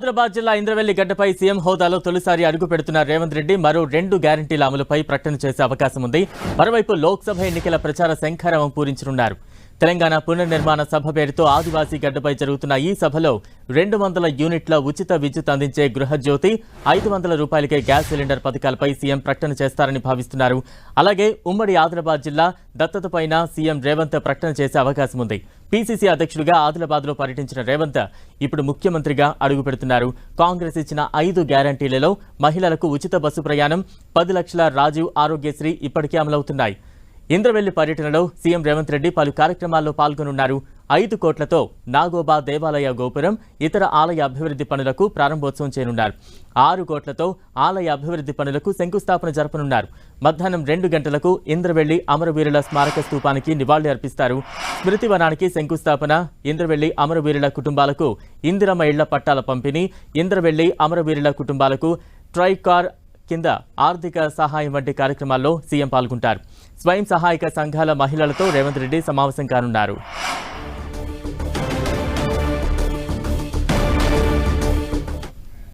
హైదరాబాద్ జిల్లా ఇంద్రవెల్లి గడ్డపై సీఎం హోదాలో తొలిసారి అడుగు పెడుతున్న రేవంత్ రెడ్డి మరో రెండు గ్యారంటీల అమలుపై ప్రకటన చేసే అవకాశం ఉంది. మరోవైపు లోక్సభ ఎన్నికల ప్రచార శంఖారావం పూరించనున్నారు. తెలంగాణ పునర్నిర్మాణ సభ పేరుతో ఆదివాసీ గడ్డపై జరుగుతున్న ఈ సభలో రెండు వందల యూనిట్ల ఉచిత విద్యుత్ అందించే గృహజ్యోతి ఐదు వందల రూపాయలకే గ్యాస్ సిలిండర్ పథకాలపై సీఎం ప్రకటన చేస్తారని భావిస్తున్నారు. అలాగే ఉమ్మడి ఆదిలాబాద్ జిల్లా దత్తతపైన సీఎం రేవంత్ ప్రకటన చేసే అవకాశం ఉంది. పీసీసీ అధ్యక్షుడిగా ఆదిలాబాద్లో పర్యటించిన రేవంత్ ఇప్పుడు ముఖ్యమంత్రిగా అడుగుపెడుతున్నారు కాంగ్రెస్ ఇచ్చిన ఐదు గ్యారంటీలలో మహిళలకు ఉచిత బస్సు ప్రయాణం పది లక్షల రాజీవ్ ఆరోగ్యశ్రీ ఇప్పటికే అమలవుతున్నాయి. ఇంద్రవెల్లి పర్యటనలో సీఎం రేవంత్ రెడ్డి పలు కార్యక్రమాల్లో పాల్గొనున్నారు. ఐదు కోట్లతో నాగోబా దేవాలయ గోపురం ఇతర ఆలయ అభివృద్ధి పనులకు ప్రారంభోత్సవం చేయనున్నారు. ఆరు కోట్లతో ఆలయ అభివృద్ధి పనులకు శంకుస్థాపన జరపనున్నారు. మధ్యాహ్నం రెండు గంటలకు ఇంద్రవెల్లి అమరవీరుల స్మారక స్థూపానికి నివాళి అర్పిస్తారు. స్మృతివనానికి శంకుస్థాపన ఇంద్రవెల్లి అమరవీరుల కుటుంబాలకు ఇందిరమ ఇళ్ళ పట్టాల పంపిణీ ఇంద్రవెల్లి అమరవీరుల కుటుంబాలకు ట్రైకార్ కింద ఆర్థిక సహాయం వంటి కార్యక్రమాల్లో సీఎం పాల్గొంటారు. స్వయం సహాయక సంఘాల మహిళలతో రేవంత్ రెడ్డి సమావేశం కానున్నారు.